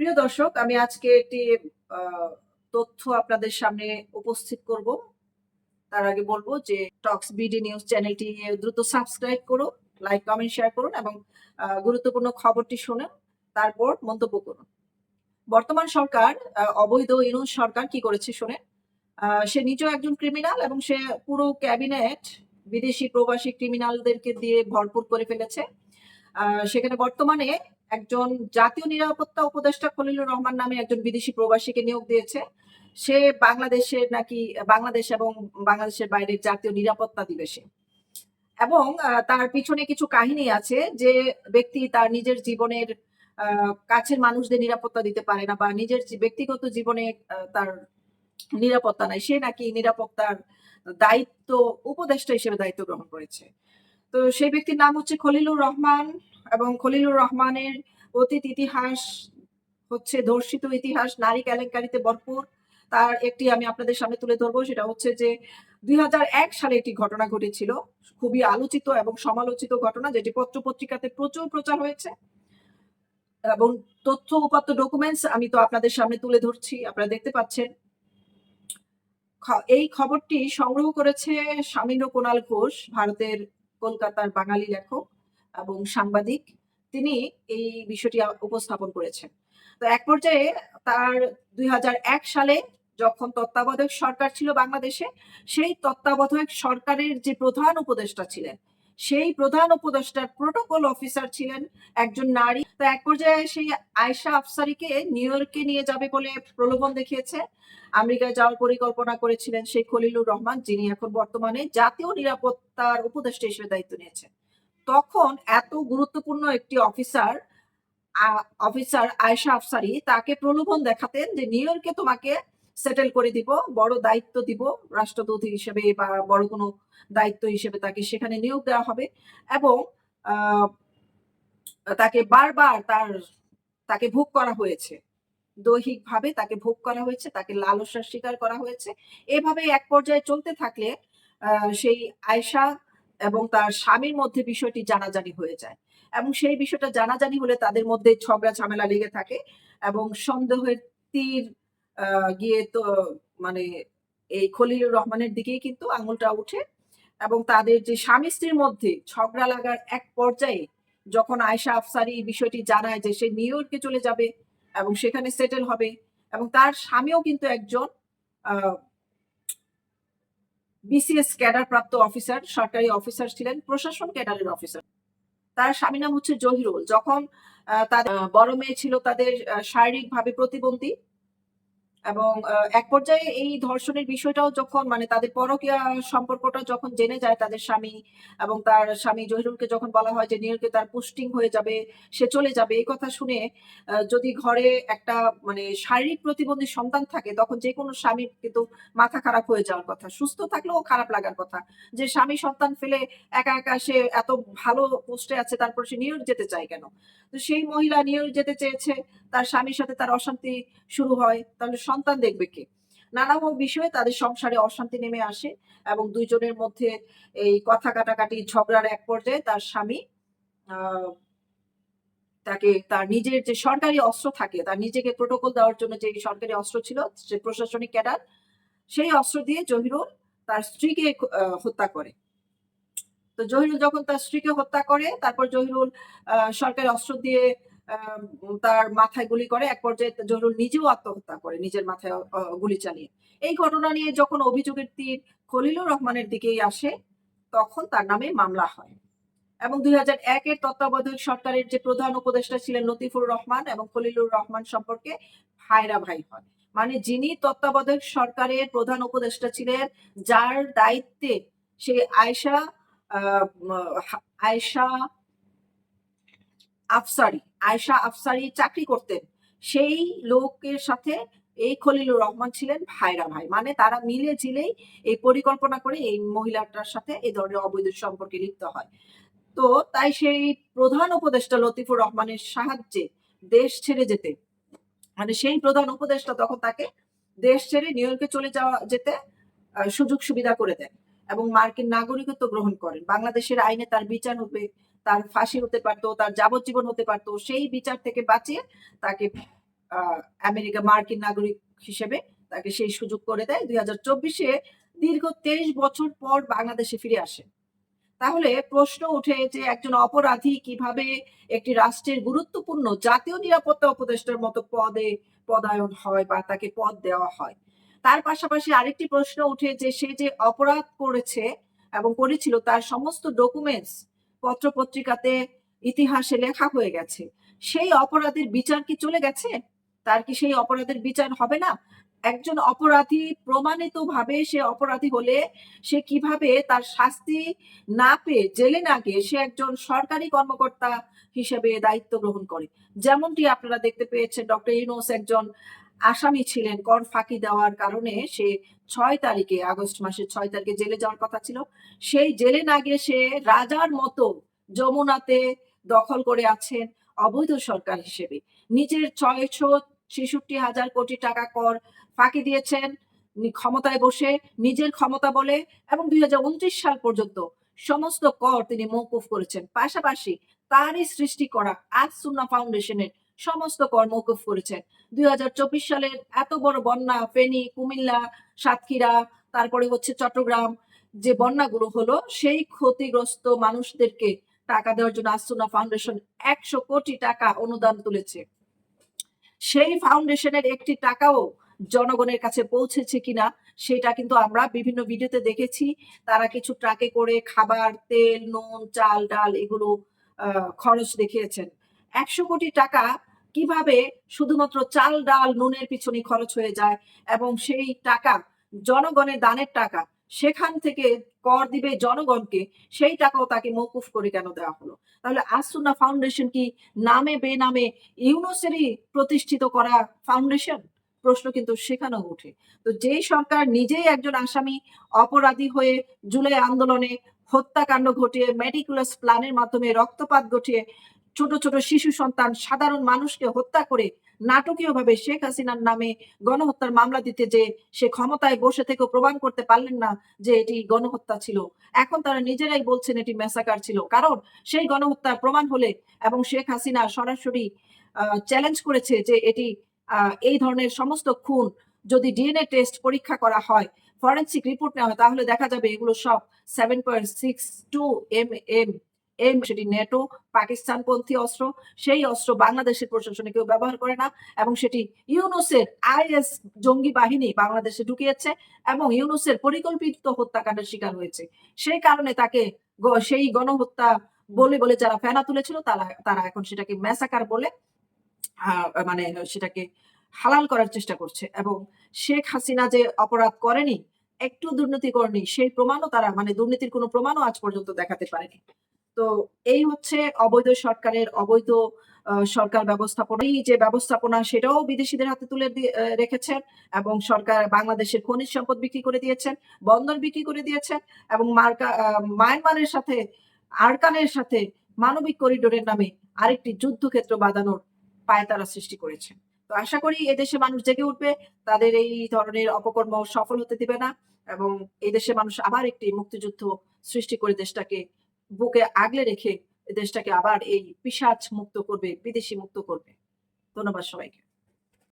প্রিয় দর্শক, আমি আজকে একটি তথ্য আপনাদের সামনে উপস্থিত করব। তার আগে বলব যে টক্স বিডি নিউজ চ্যানেলটি দ্রুত সাবস্ক্রাইব করুন লাইক, কমেন্ট, শেয়ার করুন এবং গুরুত্বপূর্ণ খবরটি শুনুন, তারপর মন্তব্য করুন। বর্তমান সরকার অবৈধ ইউনুস সরকার কি করেছে শুনে সে নিজেও একজন ক্রিমিনাল এবং সে পুরো ক্যাবিনেট বিদেশি প্রবাসী ক্রিমিনালদেরকে দিয়ে ভরপুর করে ফেলেছে। সেখানে বর্তমানে একজন জাতীয় নিরাপত্তা উপদেষ্টা খলিলুর রহমান নামে একজন বিদেশি প্রবাসীকে নিয়োগ দিয়েছে। সে বাংলাদেশের নাকি, বাংলাদেশ এবং বাংলাদেশের বাইরে জাতীয় নিরাপত্তা দিবে সে এবং তার পিছনে কিছু কাহিনী আছে যে ব্যক্তি তার নিজের জীবনের কাছের মানুষদের নিরাপত্তা দিতে পারে না বা নিজের ব্যক্তিগত জীবনে তার নিরাপত্তা নাই। সে নাকি নিরাপত্তার দায়িত্ব, উপদেষ্টা হিসেবে দায়িত্ব গ্রহণ করেছে। তো সেই ব্যক্তির নাম হচ্ছে খলিলুর রহমান এবং খলিলুর রহমানের অতীত ইতিহাস হচ্ছে ধর্ষিত ইতিহাস, নারী কেলেঙ্কারিতে ভরপুর। তার একটি আমি আপনাদের সামনে তুলে ধরবো, সেটা হচ্ছে যে দুই হাজার এক সালে একটি ঘটনা ঘটেছিল, খুবই আলোচিত এবং সমালোচিত ঘটনা, যেটি পত্র পত্রিকাতে প্রচুর প্রচার হয়েছে। এবং তথ্য উপাত্ত ডকুমেন্টস আমি তো আপনাদের সামনে তুলে ধরছি, আপনারা দেখতে পাচ্ছেন। এই খবরটি সংগ্রহ করেছে স্বামীন্দ্র কোনাল ঘোষ, ভারতের কলকাতার বাঙালি লেখক এবং সাংবাদিক, তিনি এই বিষয়টি উপস্থাপন করেছেন। তো এক পর্যায়ে তার দুই হাজার এক সালে যখন তত্ত্বাবধায়ক সরকার ছিল বাংলাদেশে, সেই তত্ত্বাবধায়ক সরকারের যে প্রধান উপদেষ্টা ছিলেন সেই প্রধান উপদেষ্টার প্রোটোকল অফিসার ছিলেন একজন নারী। তো এক পর্যায়ে সেই আয়শা আফসারিকে নিউ ইয়র্কে নিয়ে যাবে বলে প্রলোভন দেখিয়েছে। আমেরিকায় যাওয়ার পরিকল্পনা করেছিলেন সেই খলিলুর রহমান, যিনি এখন বর্তমানে জাতীয় নিরাপত্তার উপদেষ্টা হিসেবে দায়িত্ব নিয়েছেন। তখন এত গুরুত্বপূর্ণ একটি অফিসার অফিসার আয়েশা আফসারি তাকে প্রলোভন দেখাতেন যে নিউ ইয়র্কে তোমাকে সেটেল করে দিব, বড় দায়িত্ব দিব রাষ্ট্রদূত হিসেবে বা বড় কোনো দায়িত্ব হিসেবে তাকে সেখানে নিয়োগ দেওয়া হবে এবং তাকে বারবার তার, তাকে ভোগ করা হয়েছে। দৈহিকভাবে তাকে ভোগ করা হয়েছে, তাকে লালসার শিকার করা হয়েছে। এভাবে এক পর্যায়ে চলতে থাকলে সেই আয়সা এবং তার স্বামীর মধ্যে বিষয়টি জানাজানি হয়ে যায় এবং সেই বিষয়টা জানাজানি হলে তাদের মধ্যে ঝগড়া ঝামেলা লেগে থাকে এবং সন্দেহের তীর গিয়ে তো মানে এই খলিলুর রহমানের দিকেই কিন্তু আঙুলটা উঠে এবং তাদের যে স্বামী স্ত্রীর মধ্যে ঝগড়া লাগার এক পর্যায়ে যখন আয়শা আফসারি বিষয়টি জানায় যে সে নিউ ইয়র্কে চলে যাবে এবং সেখানে সেটেল হবে এবং তার স্বামীও কিন্তু একজন বিসিএস ক্যাডার প্রাপ্ত অফিসার, সরকারি অফিসার ছিলেন, প্রশাসন ক্যাডারের অফিসার। তার স্বামী নাম হচ্ছে জহিরুল। যখন তাদের বড় মেয়ে ছিল তাদের শারীরিক ভাবে প্রতিবন্ধী এবং এক পর্যায়ে এই ধর্ষণের বিষয়টাও যখন মানে তাদের পরকীয়া সম্পর্কটা যখন জেনে যায় তাদের স্বামী এবং তার স্বামী জহিরুলকে যখন বলা হয় যে নিউ তার পোস্টিং হয়ে যাবে সে চলে যাবে এই কথা শুনে যদি ঘরে একটা মানে শারীরিক প্রতিবন্ধী সন্তান থাকে তখন যে কোনো স্বামীর কিন্তু মাথা খারাপ হয়ে যাওয়ার কথা সুস্থ থাকলেও খারাপ লাগার কথা। যে স্বামী সন্তান ফেলে একা একা সে এত ভালো পোস্টে আছে তারপর সে ইয়র্ক যেতে চায় কেন? তো সেই মহিলা ইয়র্ক যেতে চেয়েছে তার স্বামীর সাথে তার অশান্তি শুরু হয় তাহলে সন্তান দেখবে কে? নানা বিষয়ে তাদের সংসারে অশান্তি নেমে আসে এবং দুইজনের মধ্যে এই কথা কাটাকাটি ঝগড়ার এক পর্যায়ে তার স্বামী তাকে তার নিজের যে সরকারি অস্ত্র থাকে, তার নিজেকে প্রোটোকল দেওয়ার জন্য যে সরকারি অস্ত্র ছিল, সে প্রশাসনিক ক্যাডার, সেই অস্ত্র দিয়ে জহিরুল তার স্ত্রীকে হত্যা করে। তো জহিরুল যখন তার স্ত্রীকে হত্যা করে, তারপর জহিরুল সরকারি অস্ত্র দিয়ে তার মাথায় গুলি করে, এক পর্যায়ে জহিরুল নিজেও আত্মহত্যা করে, নিজের মাথায় গুলি চালিয়ে। এই ঘটনা নিয়ে যখন অভিযোগের তীর খলিলুর রহমানের দিকেই আসে, তখন তার নামে মামলা হয়। এবং দুই হাজার একের তত্ত্বাবধায়ক সরকারের যে প্রধান উপদেষ্টা ছিলেন লতিফুর রহমান এবং খলিলুর রহমান সম্পর্কে ভাইরা ভাই হয়। মানে যিনি তত্ত্বাবধায়ক সরকারের প্রধান উপদেষ্টা ছিলেন, যার দায়িত্বে সে আয়সা আয়সা আফসারি আয়সা আফসারি চাকরি করতেন। সেই লোকের সাথে এই খলিলুর রহমান ছিলেন ভাইরা ভাই। মানে তারা মিলে ঝিলেই এই পরিকল্পনা করে এই মহিলাটার সাথে এই ধরনের অবৈধ সম্পর্কে লিপ্ত হয়। তো তাই সেই প্রধান উপদেষ্টা লতিফুর রহমানের সাহায্যে দেশ ছেড়ে যেতে। মানে সেই প্রধান উপদেষ্টা তখন তাকে দেশ ছেড়ে নিউ ইয়র্কে চলে যাওয়া, যেতে সুযোগ সুবিধা করে দেন এবং মার্কিন নাগরিকত্ব গ্রহণ করেন। বাংলাদেশের আইনে তার বিচার হবে তার ফাঁসি হতে পারতো, তার যাবজ্জীবন হতে পারতো, সেই বিচার থেকে বাঁচিয়ে তাকে আমেরিকা মার্কিন নাগরিক হিসেবে তাকে সেই সুযোগ করে দেয়। দুই হাজার চব্বিশে দীর্ঘ তেইশ বছর পর বাংলাদেশে ফিরে আসে। তাহলে প্রশ্ন ওঠে যে একজন অপরাধী কীভাবে একটি রাষ্ট্রের গুরুত্বপূর্ণ জাতীয় নিরাপত্তা উপদেষ্টার মতো পদে পদায়ন হয় বা তাকে পদ দেওয়া হয়? তার পাশাপাশি আরেকটি প্রশ্ন উঠে যে সে যে অপরাধ করেছে এবং করেছিল তার সমস্ত ডকুমেন্টস পত্র পত্রিকাতে ইতিহাসে লেখা হয়ে গেছে। সেই অপরাধের বিচার কি চলে গেছে? তার কি সেই অপরাধের বিচার হবে না? একজন অপরাধী প্রমাণিত ভাবে সে অপরাধী হলে সে কীভাবে তার শাস্তি না পেয়ে জেলে না গিয়ে সে একজন সরকারি কর্মকর্তা হিসেবে দায়িত্ব গ্রহণ করে? যেমনটি আপনারা দেখতে পেয়েছেন, ডক্টর ইউনুস একজন আসামি ছিলেন কর ফাঁকি দেওয়ার কারণে সে ছয় তারিখে, আগস্ট মাসের ছয় তারিখে জেলে যাওয়ার কথা ছিল। সেই জেলে না গিয়ে সে রাজার মতো যমুনাতে দখল করে আছেন অবৈধ সরকার হিসেবে। নিজের ছয়শো ছেষট্টি হাজার কোটি টাকা কর ফাঁকি দিয়েছেন ক্ষমতায় বসে নিজের ক্ষমতা বলে এবং দুই হাজার উনত্রিশ সাল পর্যন্ত সমস্ত কর তিনি মৌকুফ করেছেন। পাশাপাশি তারই সৃষ্টি করা আজ সুন্না ফাউন্ডেশনের সমস্ত কর মৌকুফ করেছেন। দুই হাজার চব্বিশ সালের এত বড় বন্যা, ফেনী, কুমিল্লা, সাতক্ষীরা, তারপরে হচ্ছে চট্টগ্রাম, যে বন্যাগুলো হলো, সেই ক্ষতিগ্রস্ত মানুষদেরকে টাকা দেওয়ার জন্য আসুনা ফাউন্ডেশন একশো কোটি টাকা অনুদান তুলেছে। সেই ফাউন্ডেশনের একটি টাকাও জনগণের কাছে পৌঁছেছে কিনা, সেটা কিন্তু আমরা বিভিন্ন ভিডিওতে দেখেছি। তারা কিছু ট্রাকে করে খাবার, তেল, নুন, চাল, ডাল এগুলো খরচ দেখিয়েছেন। একশো কোটি টাকা কীভাবে শুধুমাত্র চাল, ডাল, নুনের পিছনে খরচ হয়ে যায় এবং সেই টাকা, জনগণের দানের টাকা সেখান থেকে কর দিবে জনগণকে, সেই টাকাও তাকে মৌকুফ করে কেন দেওয়া হলো? তাহলে আসুনা ফাউন্ডেশন কি নামে বেনামে ইউনোসেরই প্রতিষ্ঠিত করা ফাউন্ডেশন? প্রশ্ন কিন্তু সেখানেও ওঠে। তো যেই সরকার নিজেই একজন আসামি, অপরাধী হয়ে জুলাই আন্দোলনে হত্যাকাণ্ড ঘটিয়ে মেডিকুলাস প্ল্যানের মাধ্যমে রক্তপাত ঘটিয়ে ছোট ছোট শিশু সন্তান সাধারণ মানুষকে হত্যা করে নাটকীয়ভাবে শেখ হাসিনার নামে গণহত্যার মামলা দিতে যে সে ক্ষমতায় বসে থেকেও প্রমাণ করতে পারলেন না যে এটি গণহত্যা ছিল। এখন তারা নিজেরাই বলছেন এটি মেসাকার ছিল। কারণ সেই গণহত্যার প্রমাণ হলে এবং শেখ হাসিনা সরাসরি চ্যালেঞ্জ করেছে যে এটি এই ধরনের সমস্ত খুন যদি ডিএনএ টেস্ট পরীক্ষা করা হয় ফরেন্সিক রিপোর্ট নেওয়া হয়, তাহলে দেখা যাবে এগুলো সব seven point six two M M M সেটি নেটো পাকিস্তানপন্থী অস্ত্র, সেই অস্ত্র বাংলাদেশের প্রশাসনে কেউ ব্যবহার করে না এবং সেটি ইউনুসের আইএস জঙ্গি বাহিনী বাংলাদেশে ঢুকিয়েছে এবং ইউনুসের পরিকল্পিত হত্যাকাণ্ডের শিকার হয়েছে। সেই কারণে তাকে সেই গণহত্যা বলে বলে যারা ফেনা তুলেছিল তারা তারা এখন সেটাকে ম্যাসাকার বলে মানে সেটাকে হালাল করার চেষ্টা করছে এবং শেখ হাসিনা যে অপরাধ করেনি, একটু দুর্নীতি করেনি, সেই প্রমাণও তারা মানে দুর্নীতির কোনো প্রমাণও আজ পর্যন্ত দেখাতে পারেনি। তো এই হচ্ছে অবৈধ সরকারের অবৈধ সরকার ব্যবস্থাপনা। এই যে ব্যবস্থাপনা, সেটাও বিদেশিদের হাতে তুলে রেখেছেন এবং সরকার বাংলাদেশের খনিজ সম্পদ বিক্রি করে দিয়েছেন, বন্দর বিক্রি করে দিয়েছেন এবং মার্কা মায়ানমারের সাথে, আরকানের সাথে মানবিক করিডোরের নামে আরেকটি যুদ্ধক্ষেত্র বাঁধানোর পায়তারা সৃষ্টি করেছে তো আশা করি এদেশে মানুষ জেগে উঠবে, তাদের এই ধরনের অপকর্ম সফল হতে দিবে না এবং এই দেশে মানুষ আবার একটি মুক্তিযুদ্ধ সৃষ্টি করে দেশটাকে বুকে আগলে রেখে দেশটাকে আবার এই পিসাচ মুক্ত করবে বিদেশি মুক্ত করবে। ধন্যবাদ সবাইকে।